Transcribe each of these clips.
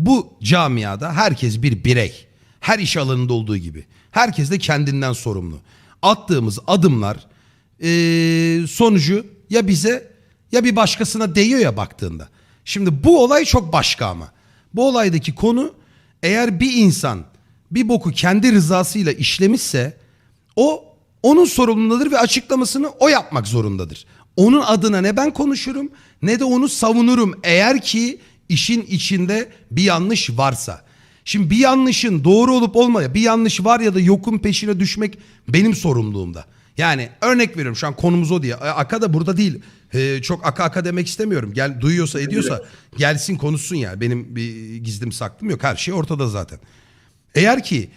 Bu camiada herkes bir birey. Her iş alanında olduğu gibi. Herkes de kendinden sorumlu. Attığımız adımlar eee, sonucu ya bize ya bir başkasına değiyor ya baktığında. Şimdi bu olay çok başka ama. Bu olaydaki konu eğer bir insan bir boku kendi rızasıyla işlemişse o onun sorumluluğudur ve açıklamasını o yapmak zorundadır. Onun adına ne ben konuşurum ne de onu savunurum eğer ki işin içinde bir yanlış varsa. Şimdi bir yanlışın doğru olup olmaya bir yanlış var ya da yokun peşine düşmek benim sorumluluğumda. Yani örnek veriyorum şu an konumuz o diye. Aka da burada değil. Ee, çok aka aka demek istemiyorum. Gel duyuyorsa ediyorsa gelsin konuşsun yani. Benim bir gizlim saklım yok. Her şey ortada zaten. Eğer ki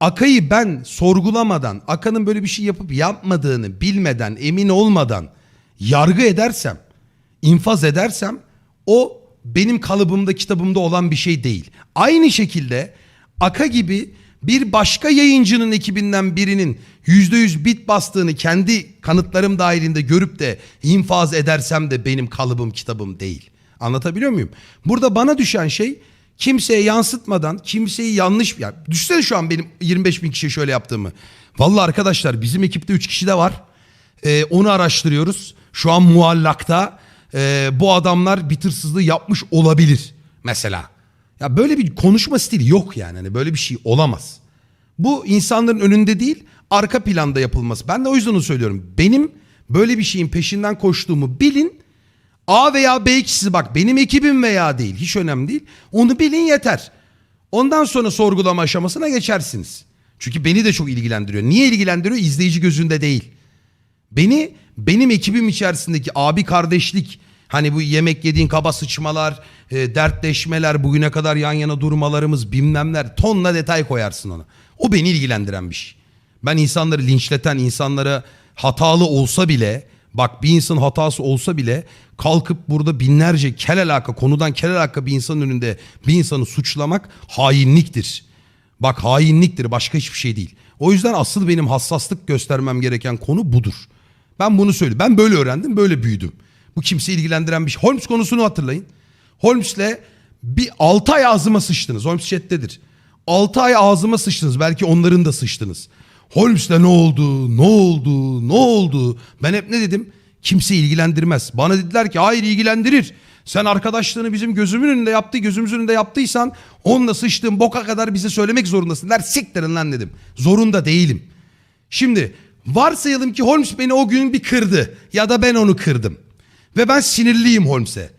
Aka'yı ben sorgulamadan, Aka'nın böyle bir şey yapıp yapmadığını bilmeden, emin olmadan yargı edersem, infaz edersem o benim kalıbımda, kitabımda olan bir şey değil. Aynı şekilde Aka gibi bir başka yayıncının ekibinden birinin %100 bit bastığını kendi kanıtlarım dahilinde görüp de infaz edersem de benim kalıbım, kitabım değil. Anlatabiliyor muyum? Burada bana düşen şey kimseye yansıtmadan kimseyi yanlış... Ya düşünsene şu an benim 25 bin kişiye şöyle yaptığımı. Vallahi arkadaşlar bizim ekipte 3 kişi de var. Ee, onu araştırıyoruz. Şu an muallakta ee, bu adamlar bitırsızlığı yapmış olabilir mesela. Ya böyle bir konuşma stili yok yani. Hani böyle bir şey olamaz. Bu insanların önünde değil arka planda yapılması. Ben de o yüzden onu söylüyorum. Benim böyle bir şeyin peşinden koştuğumu bilin. A veya B kişisi bak benim ekibim veya değil hiç önemli değil. Onu bilin yeter. Ondan sonra sorgulama aşamasına geçersiniz. Çünkü beni de çok ilgilendiriyor. Niye ilgilendiriyor? İzleyici gözünde değil. Beni benim ekibim içerisindeki abi kardeşlik hani bu yemek yediğin kaba sıçmalar, e, dertleşmeler, bugüne kadar yan yana durmalarımız bilmemler tonla detay koyarsın ona. O beni ilgilendiren bir şey. Ben insanları linçleten insanlara hatalı olsa bile bak bir insan hatası olsa bile kalkıp burada binlerce kel alaka konudan kel alaka bir insanın önünde bir insanı suçlamak hainliktir. Bak hainliktir başka hiçbir şey değil. O yüzden asıl benim hassaslık göstermem gereken konu budur. Ben bunu söyleyeyim. Ben böyle öğrendim, böyle büyüdüm. Bu kimseyi ilgilendiren bir şey. Holmes konusunu hatırlayın. Holmes'le bir 6 ay ağzıma sıçtınız. Holmes chat'tedir. 6 ay ağzıma sıçtınız. Belki onların da sıçtınız. Holmes'le ne oldu? Ne oldu? Ne oldu? Ben hep ne dedim? Kimse ilgilendirmez. Bana dediler ki hayır ilgilendirir. Sen arkadaşlığını bizim gözümün önünde yaptı, gözümüzün önünde yaptıysan onunla sıçtığın boka kadar bize söylemek zorundasın. Der siktirin lan dedim. Zorunda değilim. Şimdi varsayalım ki Holmes beni o gün bir kırdı ya da ben onu kırdım. Ve ben sinirliyim Holmes'e.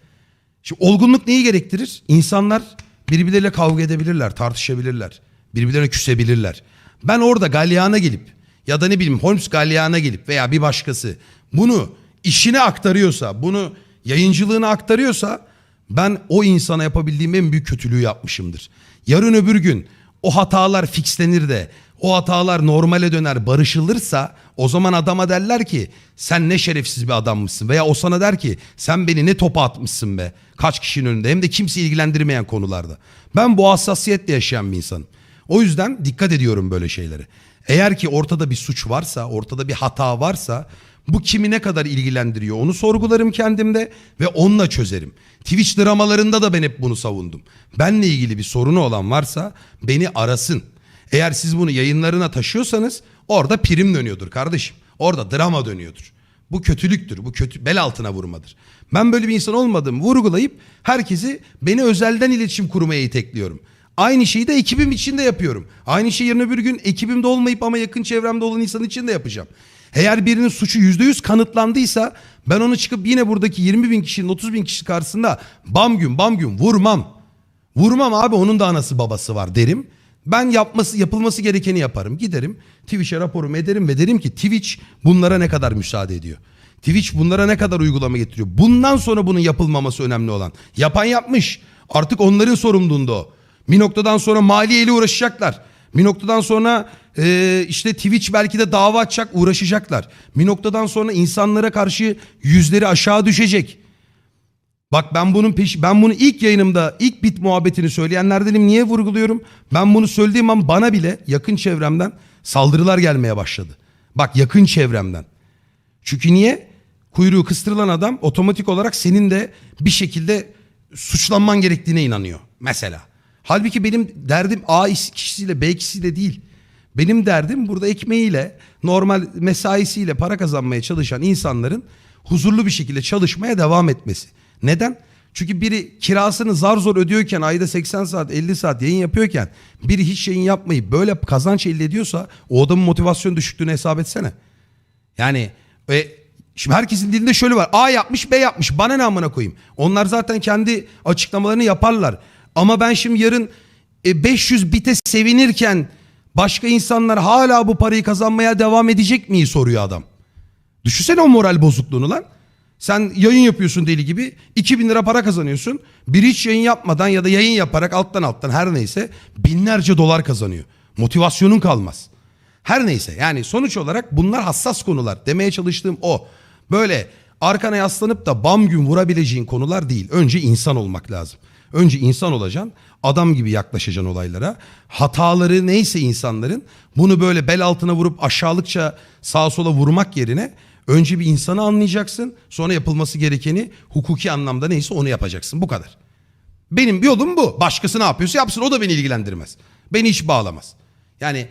Şimdi olgunluk neyi gerektirir? İnsanlar birbirleriyle kavga edebilirler, tartışabilirler. Birbirlerine küsebilirler. Ben orada galyana gelip ya da ne bileyim Holmes galyana gelip veya bir başkası bunu işine aktarıyorsa, bunu yayıncılığına aktarıyorsa ben o insana yapabildiğim en büyük kötülüğü yapmışımdır. Yarın öbür gün o hatalar fixlenir de o hatalar normale döner barışılırsa o zaman adama derler ki sen ne şerefsiz bir adammışsın veya o sana der ki sen beni ne topa atmışsın be kaç kişinin önünde hem de kimse ilgilendirmeyen konularda. Ben bu hassasiyetle yaşayan bir insanım. O yüzden dikkat ediyorum böyle şeylere. Eğer ki ortada bir suç varsa, ortada bir hata varsa bu kimi ne kadar ilgilendiriyor onu sorgularım kendimde ve onunla çözerim. Twitch dramalarında da ben hep bunu savundum. Benle ilgili bir sorunu olan varsa beni arasın. Eğer siz bunu yayınlarına taşıyorsanız orada prim dönüyordur kardeşim. Orada drama dönüyordur. Bu kötülüktür. Bu kötü bel altına vurmadır. Ben böyle bir insan olmadığımı vurgulayıp herkesi beni özelden iletişim kurmaya itekliyorum. Aynı şeyi de ekibim içinde yapıyorum. Aynı şeyi yarın öbür gün ekibimde olmayıp ama yakın çevremde olan insan için de yapacağım. Eğer birinin suçu yüzde yüz kanıtlandıysa ben onu çıkıp yine buradaki 20 bin kişinin 30 bin kişi karşısında bam gün bam gün vurmam. Vurmam abi onun da anası babası var derim. Ben yapması yapılması gerekeni yaparım. Giderim Twitch'e raporumu ederim ve derim ki Twitch bunlara ne kadar müsaade ediyor. Twitch bunlara ne kadar uygulama getiriyor. Bundan sonra bunun yapılmaması önemli olan. Yapan yapmış. Artık onların sorumluluğunda o. Bir noktadan sonra maliyeyle uğraşacaklar. Bir noktadan sonra e, işte Twitch belki de dava açacak uğraşacaklar. Bir noktadan sonra insanlara karşı yüzleri aşağı düşecek. Bak ben bunun peş ben bunu ilk yayınımda ilk bit muhabbetini söyleyenlerdenim. Niye vurguluyorum? Ben bunu söylediğim an bana bile yakın çevremden saldırılar gelmeye başladı. Bak yakın çevremden. Çünkü niye? Kuyruğu kıstırılan adam otomatik olarak senin de bir şekilde suçlanman gerektiğine inanıyor. mesela. Halbuki benim derdim A kişisiyle B kişisiyle değil. Benim derdim burada ekmeğiyle, normal mesaisiyle para kazanmaya çalışan insanların huzurlu bir şekilde çalışmaya devam etmesi. Neden? Çünkü biri kirasını zar zor ödüyorken ayda 80 saat 50 saat yayın yapıyorken biri hiç yayın yapmayıp böyle kazanç elde ediyorsa o adamın motivasyon düşüklüğünü hesap etsene. Yani e, şimdi herkesin dilinde şöyle var. A yapmış B yapmış. Bana ne amına koyayım. Onlar zaten kendi açıklamalarını yaparlar. Ama ben şimdi yarın e, 500 bite sevinirken başka insanlar hala bu parayı kazanmaya devam edecek miyi soruyor adam. Düşünsene o moral bozukluğunu lan. Sen yayın yapıyorsun deli gibi 2000 lira para kazanıyorsun. Bir hiç yayın yapmadan ya da yayın yaparak alttan alttan her neyse binlerce dolar kazanıyor. Motivasyonun kalmaz. Her neyse yani sonuç olarak bunlar hassas konular. Demeye çalıştığım o. Böyle arkana yaslanıp da bam gün vurabileceğin konular değil. Önce insan olmak lazım. Önce insan olacaksın. Adam gibi yaklaşacaksın olaylara. Hataları neyse insanların bunu böyle bel altına vurup aşağılıkça sağa sola vurmak yerine önce bir insanı anlayacaksın. Sonra yapılması gerekeni hukuki anlamda neyse onu yapacaksın. Bu kadar. Benim yolum bu. Başkası ne yapıyorsa yapsın o da beni ilgilendirmez. Beni hiç bağlamaz. Yani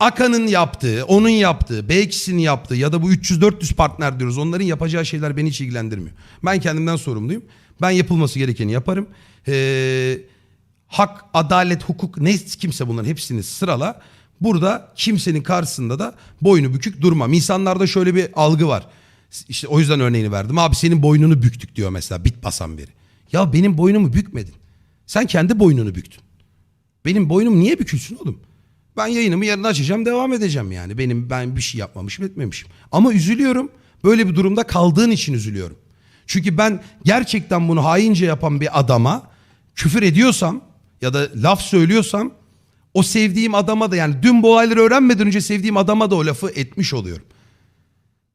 Akan'ın yaptığı, onun yaptığı, B2'sinin yaptığı ya da bu 300-400 partner diyoruz. Onların yapacağı şeyler beni hiç ilgilendirmiyor. Ben kendimden sorumluyum. Ben yapılması gerekeni yaparım. Ee, hak, adalet, hukuk ne kimse bunların hepsini sırala. Burada kimsenin karşısında da boynu bükük durmam. İnsanlarda şöyle bir algı var. İşte o yüzden örneğini verdim. Abi senin boynunu büktük diyor mesela bit basan biri. Ya benim boynumu bükmedin. Sen kendi boynunu büktün. Benim boynum niye bükülsün oğlum? Ben yayınımı yarın açacağım devam edeceğim yani. Benim ben bir şey yapmamışım etmemişim. Ama üzülüyorum. Böyle bir durumda kaldığın için üzülüyorum. Çünkü ben gerçekten bunu haince yapan bir adama küfür ediyorsam ya da laf söylüyorsam o sevdiğim adama da yani dün bu olayları öğrenmeden önce sevdiğim adama da o lafı etmiş oluyorum.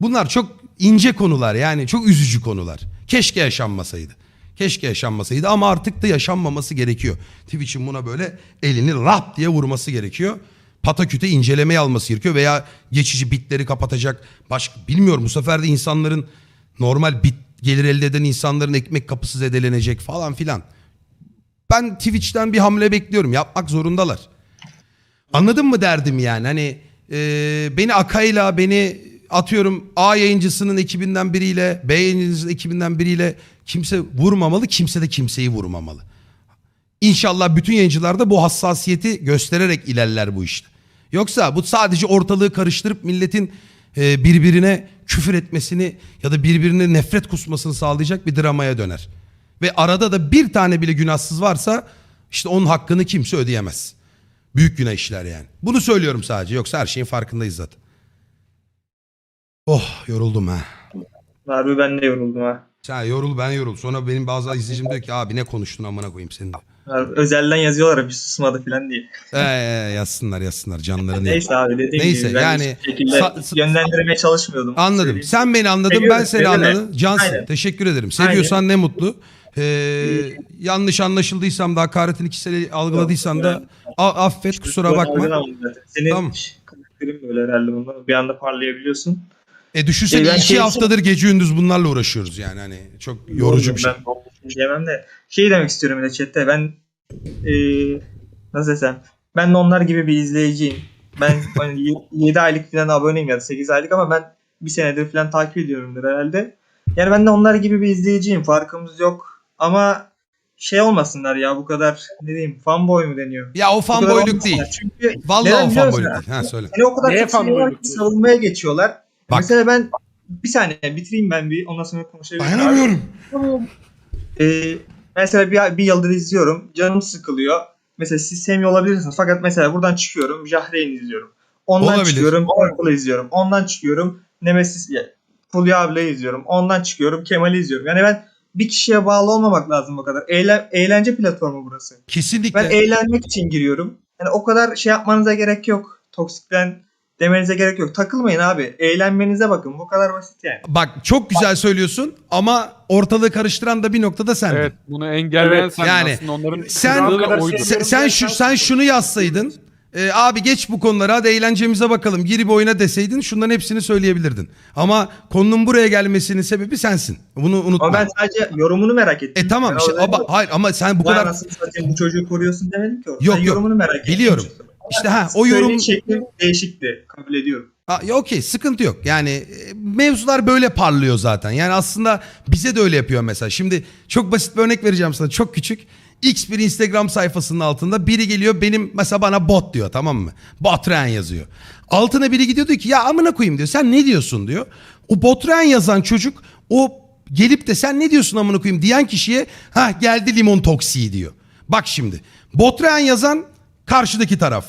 Bunlar çok ince konular yani çok üzücü konular. Keşke yaşanmasaydı. Keşke yaşanmasaydı ama artık da yaşanmaması gerekiyor. Twitch'in buna böyle elini rap diye vurması gerekiyor. Pataküte incelemeye alması gerekiyor veya geçici bitleri kapatacak. Başka bilmiyorum bu sefer de insanların normal bit gelir elde eden insanların ekmek kapısı zedelenecek falan filan. Ben Twitch'ten bir hamle bekliyorum. Yapmak zorundalar. Anladın mı derdim yani hani e, beni Akay'la beni atıyorum A yayıncısının ekibinden biriyle B yayıncısının ekibinden biriyle kimse vurmamalı kimse de kimseyi vurmamalı. İnşallah bütün yayıncılar da bu hassasiyeti göstererek ilerler bu işte. Yoksa bu sadece ortalığı karıştırıp milletin e, birbirine küfür etmesini ya da birbirine nefret kusmasını sağlayacak bir dramaya döner. Ve arada da bir tane bile günahsız varsa işte onun hakkını kimse ödeyemez. Büyük günah işler yani. Bunu söylüyorum sadece. Yoksa her şeyin farkındayız zaten. Oh yoruldum ha. Harbi ben de yoruldum ha. Sen yorul ben yorul. Sonra benim bazı izleyicim diyor ki abi ne konuştun amına koyayım senin de. Harbi, özelden yazıyorlar bir susmadı falan diye. Ee, yazsınlar yazsınlar canlarını. Neyse abi dediğim Neyse, gibi ben yani şekilde sa- yönlendirmeye çalışmıyordum. Anladım. Söyleyeyim. Sen beni anladın ben seni anladım. Cansın Aynen. teşekkür ederim. Seviyorsan ne mutlu. Ee, yanlış anlaşıldıysam da hakaretin kişisel algıladıysan da a- affet kusura Böyle bakma. Senin Tamam. karakterin böyle herhalde bunlar. Bir anda parlayabiliyorsun. E düşünsene ben iki şey- haftadır gece gündüz bunlarla uğraşıyoruz yani hani çok yorucu bir şey. Ben diyemem de. Şey demek istiyorum de chatte. Ben eee nasıl desem. Ben de onlar gibi bir izleyiciyim. Ben hani 7 aylık falan aboneyim ya da 8 aylık ama ben bir senedir falan takip ediyorumdur herhalde. Yani ben de onlar gibi bir izleyiciyim. Farkımız yok. Ama şey olmasınlar ya bu kadar ne diyeyim fanboy mu deniyor? Ya o fanboyluk değil. Çünkü Vallahi Neden o fanboyluk değil. Ha söyle. Seni o kadar Neye çok seviyorlar fanboyluk ki savunmaya geçiyorlar. Bak. Mesela ben bir saniye bitireyim ben bir ondan sonra konuşabilirim. abi. Dayanamıyorum. Ee, mesela bir, bir yıldır izliyorum. Canım sıkılıyor. Mesela siz sevmiyor olabilirsiniz. Fakat mesela buradan çıkıyorum. Jahreyn izliyorum. Ondan Olabilir. çıkıyorum. Purple izliyorum. Ondan çıkıyorum. Nemesis ya, Fulya abla izliyorum. Ondan çıkıyorum. Kemal'i izliyorum. Yani ben bir kişiye bağlı olmamak lazım bu kadar. Eğlen, eğlence platformu burası. Kesinlikle. Ben eğlenmek için giriyorum. Yani o kadar şey yapmanıza gerek yok. Toksikten demenize gerek yok. Takılmayın abi. Eğlenmenize bakın. Bu kadar basit yani. Bak çok güzel söylüyorsun ama ortalığı karıştıran da bir noktada sendin. Evet bunu engelleyen Evet, sen yani aslında onların sen- Sen, sen şu sen şunu yazsaydın. E, abi geç bu konuları hadi eğlencemize bakalım gir bir oyuna deseydin şunların hepsini söyleyebilirdin. Ama konunun buraya gelmesinin sebebi sensin. Bunu unutma. Ama ben sadece yorumunu merak ettim. E tamam Ben işte ama, hayır ama sen bu Vay kadar anasını satayım bu çocuğu koruyorsun demedim ki. orada. Yok, ben yok. yorumunu merak ettim. Biliyorum. işte ha o yorum Söylediğin şeklim değişikti. Kabul ediyorum. Okey sıkıntı yok. Yani e, mevzular böyle parlıyor zaten. Yani aslında bize de öyle yapıyor mesela. Şimdi çok basit bir örnek vereceğim sana. Çok küçük. X bir Instagram sayfasının altında biri geliyor benim mesela bana bot diyor tamam mı? Botren yazıyor. Altına biri gidiyor diyor ki ya amına koyayım diyor. Sen ne diyorsun diyor. O botren yazan çocuk o gelip de sen ne diyorsun amına koyayım diyen kişiye ha geldi limon toksiği diyor. Bak şimdi botren yazan karşıdaki taraf.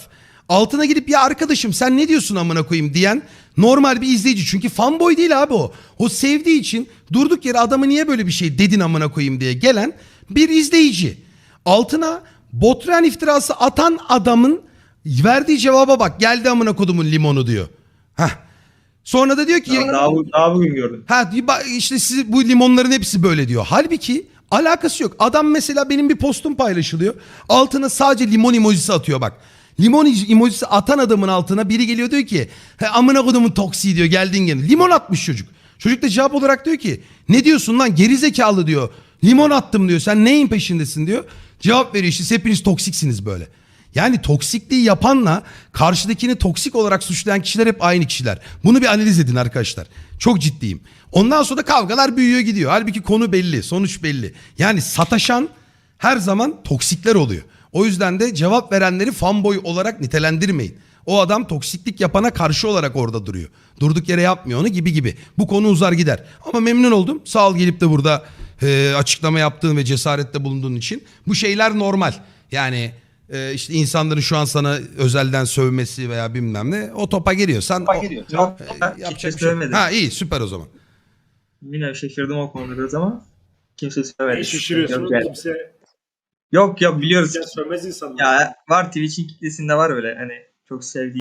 Altına gidip ya arkadaşım sen ne diyorsun amına koyayım diyen normal bir izleyici. Çünkü fanboy değil abi o. O sevdiği için durduk yere adamı niye böyle bir şey dedin amına koyayım diye gelen bir izleyici. Altına botren iftirası atan adamın verdiği cevaba bak geldi amına kodumun limonu diyor. Heh. Sonra da diyor ki Daha, daha, daha bugün gördüm. Ha işte sizi bu limonların hepsi böyle diyor. Halbuki alakası yok. Adam mesela benim bir postum paylaşılıyor. Altına sadece limon emojisi atıyor bak. Limon emojisi atan adamın altına biri geliyor diyor ki He, amına kodumun toksiği diyor geldin gene. Limon atmış çocuk. Çocuk da cevap olarak diyor ki ne diyorsun lan geri zekalı diyor. Limon attım diyor sen neyin peşindesin diyor. Cevap veriyor işte "Siz hepiniz toksiksiniz böyle. Yani toksikliği yapanla karşıdakini toksik olarak suçlayan kişiler hep aynı kişiler. Bunu bir analiz edin arkadaşlar. Çok ciddiyim. Ondan sonra kavgalar büyüyor gidiyor. Halbuki konu belli, sonuç belli. Yani sataşan her zaman toksikler oluyor. O yüzden de cevap verenleri fanboy olarak nitelendirmeyin. O adam toksiklik yapana karşı olarak orada duruyor. Durduk yere yapmıyor onu gibi gibi. Bu konu uzar gider. Ama memnun oldum. Sağ ol gelip de burada e, açıklama yaptığın ve cesarette bulunduğun için. Bu şeyler normal. Yani e, işte insanların şu an sana özelden sövmesi veya bilmem ne o topa giriyorsan o- Yok, e, yapacak şey. Ha iyi süper o zaman. Yine şaşırdım o konuda biraz ama kimse söylemedi. Ne şaşırıyorsun kimse Yok yok biliyoruz. kimse sövmez insanlar. Ya var Twitch'in kitlesinde var öyle hani çok sevdiği